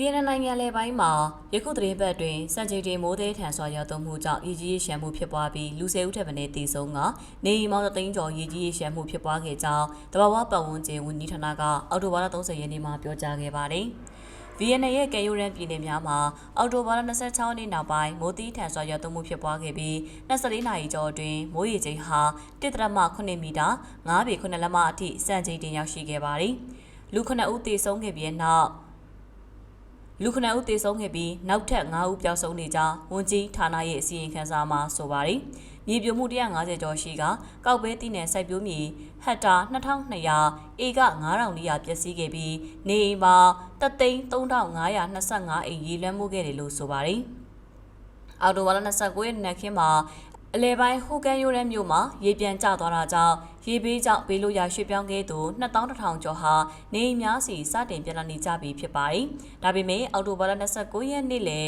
ဗီယက်နမ်နိုင်ငံလယ်ပိုင်းမှာယခုသတင်းပတ်တွင်စံချိန်တင်မိုးသေးထန်စွာရောက်သွန်းမှုကြောင့်ရေကြီးရေရှမ်းမှုဖြစ်ပွားပြီးလူ၁၀ဦးထက်မနည်းသေဆုံးကနေအိမ်မောင်သိန်းကျော်ရေကြီးရေရှမ်းမှုဖြစ်ပွားခဲ့ကြောင်းတဘာဝပတ်ဝန်းကျင်ဝန်ကြီးဌာနကအောက်တိုဘာလ30ရက်နေ့မှာပြောကြားခဲ့ပါတယ်။ဗီယက်နမ်ရဲ့ကယ်ယိုရန်ပြည်နယ်များမှာအော်တိုဘာလ26ရက်နေ့နောက်ပိုင်းမိုးတီးထန်စွာရွာသွန်းမှုဖြစ်ပွားခဲ့ပြီး24နာရီကျော်အတွင်းမိုးရေချိန်ဟာ1.8မီတာ9ပေ9လက်မအထိစံချိန်တင်ရောက်ရှိခဲ့ပါတယ်။လူ9ဦးသေဆုံးခဲ့ပြီးနောက် လူ9ဦးသေဆုံးခဲ့ပြီးနောက်ထပ်9ဦးပျောက်ဆုံးနေကြောင်းဝန်ကြီးဌာနရဲ့အစီရင်ခံစာမှာဆိုပါတယ်။မြေပြိုမှု150ကျော်ရှိကကောက်ပဲတီးနယ်စိုက်ပျိုးမြေဟက်တာ2200ဧက9400ပျက်စီးခဲ့ပြီးနေအိမ်မှာတသိန်း3525အိမ်ရေလွှမ်းမိုးခဲ့တယ်လို့ဆိုပါတယ်။အော်တိုဝါလာ29ရက်နေ့ခင်းမှာ အလဲပိုင်းဟိုကန်ယိုရဲမြို့မှာရေပြန်ကျသွားတာကြောင့်ရေဘေးကြောင့်ဘေးလို့ရရွှေ့ပြောင်းခဲ့သူ2100ကျော်ဟာနေအိမ်များစီစတင်ပြန်လာနေကြပြီဖြစ်ပါတယ်။ဒါပေမဲ့အော်တိုဘာလ29ရက်နေ့လေ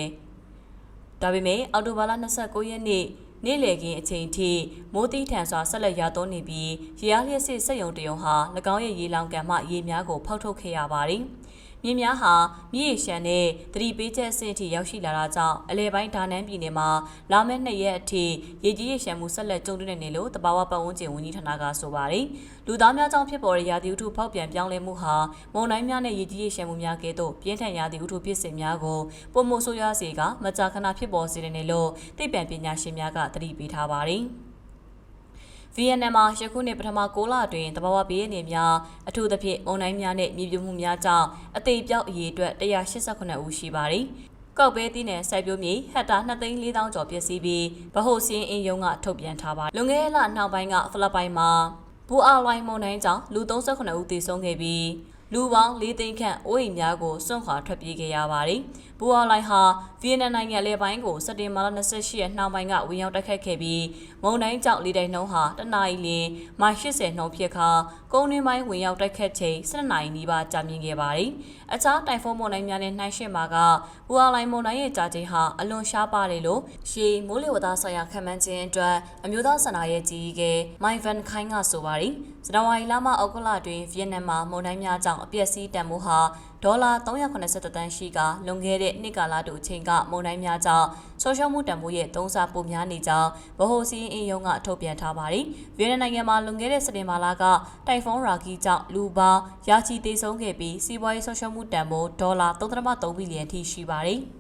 ဒါပေမဲ့အော်တိုဘာလ29ရက်နေ့နေ့လည်ခင်းအချိန်ထိမိုးတိထန်စွာဆက်လက်ရွာသွန်းနေပြီးရေအားလျက်စစ်စက်ယုံတယုံဟာ၎င်းရဲ့ရေလောင်ကန်မှရေများကိုဖောက်ထုတ်ခဲ့ရပါတယ်။ မြင်းများဟာမြည်ရှမ်းတဲ့သတိပေးချက်အဆင့်အထိရောက်ရှိလာတာကြောင့်အလဲပိုင်းဒါနန်းပြည်နယ်မှာလာမယ့်နှစ်ရက်အထိရေကြီးရေရှမ်းမှုဆက်လက်ကြုံတွေ့နေလို့တဘာဝပတ်ဝန်းကျင်ဝန်ကြီးဌာနကဆိုပါတယ်။လူသားများကြောင့်ဖြစ်ပေါ်တဲ့ရာသီဥတုဖောက်ပြန်ပြောင်းလဲမှုဟာမုန်တိုင်းများနဲ့ရေကြီးရေရှမ်းမှုများကဲ့သို့ပြင်းထန်ရာသီဥတုဖြစ်စဉ်များကိုပုံမှုဆိုးရွားစေကမကြာခဏဖြစ်ပေါ်စေတယ်လို့သိပ္ပံပညာရှင်များကသတိပေးထားပါတယ်။ ဗီယက်နမ်မှာယခုနှစ်ပထမ6လအတွင်းတဘာဝဘေးရည်များအထူးသဖြင့်အွန်လိုင်းများနဲ့မြေပြိုမှုများကြောင့်အသေးပြောက်အရေအတွက်189ဦးရှိပါတယ်။ကောက်ပဲတီးနယ်စိုက်ပျိုးမြေဟက်တာ2,400ကျော်ပျက်စီးပြီးဗဟိုစင်းအင်းယုံကထုတ်ပြန်ထားပါတယ်။လွန်ခဲ့တဲ့လနောက်ပိုင်းကဖလစ်ပိုင်မှာဘူအာလိုင်းမုန်တိုင်းကြောင့်လူ38ဦးသေဆုံးခဲ့ပြီး လူပေါင်း၄သိန်းခန့်အိုးအိမ်များကိုစွန့်ခွာထွက်ပြေးခဲ့ရပါတယ်။ဘူအာလိုင်ဟာဗီယက်နမ်နိုင်ငံလေပိုင်းကိုစက်တင်ဘာလ28ရက်နှောင်းပိုင်းကဝင်ရောက်တိုက်ခတ်ခဲ့ပြီးမုန်တိုင်းကြောင့်လေတိုက်နှုန်းဟာတနအီလမိုင်80နှုန်းဖြစ်ခါကုန်းတွင်းပိုင်းဝင်ရောက်တိုက်ခတ်ချိန်12နာရီနီးပါးကြာမြင့်ခဲ့ပါတယ်။အခြားတိုင်ဖုန်းမုန်တိုင်းများနဲ့နှိုင်းယှဉ်မှာကဘူအာလိုင်မုန်တိုင်းရဲ့ကြာချိန်ဟာအလွန်ရှားပါတယ်လို့ရှေးမိုးလေဝသဆိုင်ရာခံမှန်းခြင်းအတွက်အမျိုးသားစန္ဒာရဲ့ကြီးကဲမိုင်ဗန်ခိုင်းကဆိုပါတယ်။ဇန်နဝါရီလမှအောက်ကလတွင်ဗီယက်နမ်မှာမုန်တိုင်းများကြောင့်အပျက်စီးတန်ဖိုးဟာဒေါ်လာ380တန်းရှိကလွန်ခဲ့တဲ့နှစ်ကာလတူအချိန်ကမုန်တိုင်းများကြောင့်ဆောရှောမှုတန်ဖိုးရဲ့သုံးဆပိုများနေကြောင်းဗဟိုစီးအင်းယုံကထုတ်ပြန်ထားပါတယ်။ဗီယက်နမ်နိုင်ငံမှာလွန်ခဲ့တဲ့စက်တင်ဘာလကတိုင်ဖုန်းရာဂီကြောင့်လူပေါင်းရာချီသေဆုံးခဲ့ပြီးစီးပွားရေးဆောရှောမှုတန်ဖိုးဒေါ်လာ3.3ဘီလီယံထိရှိပါတယ်။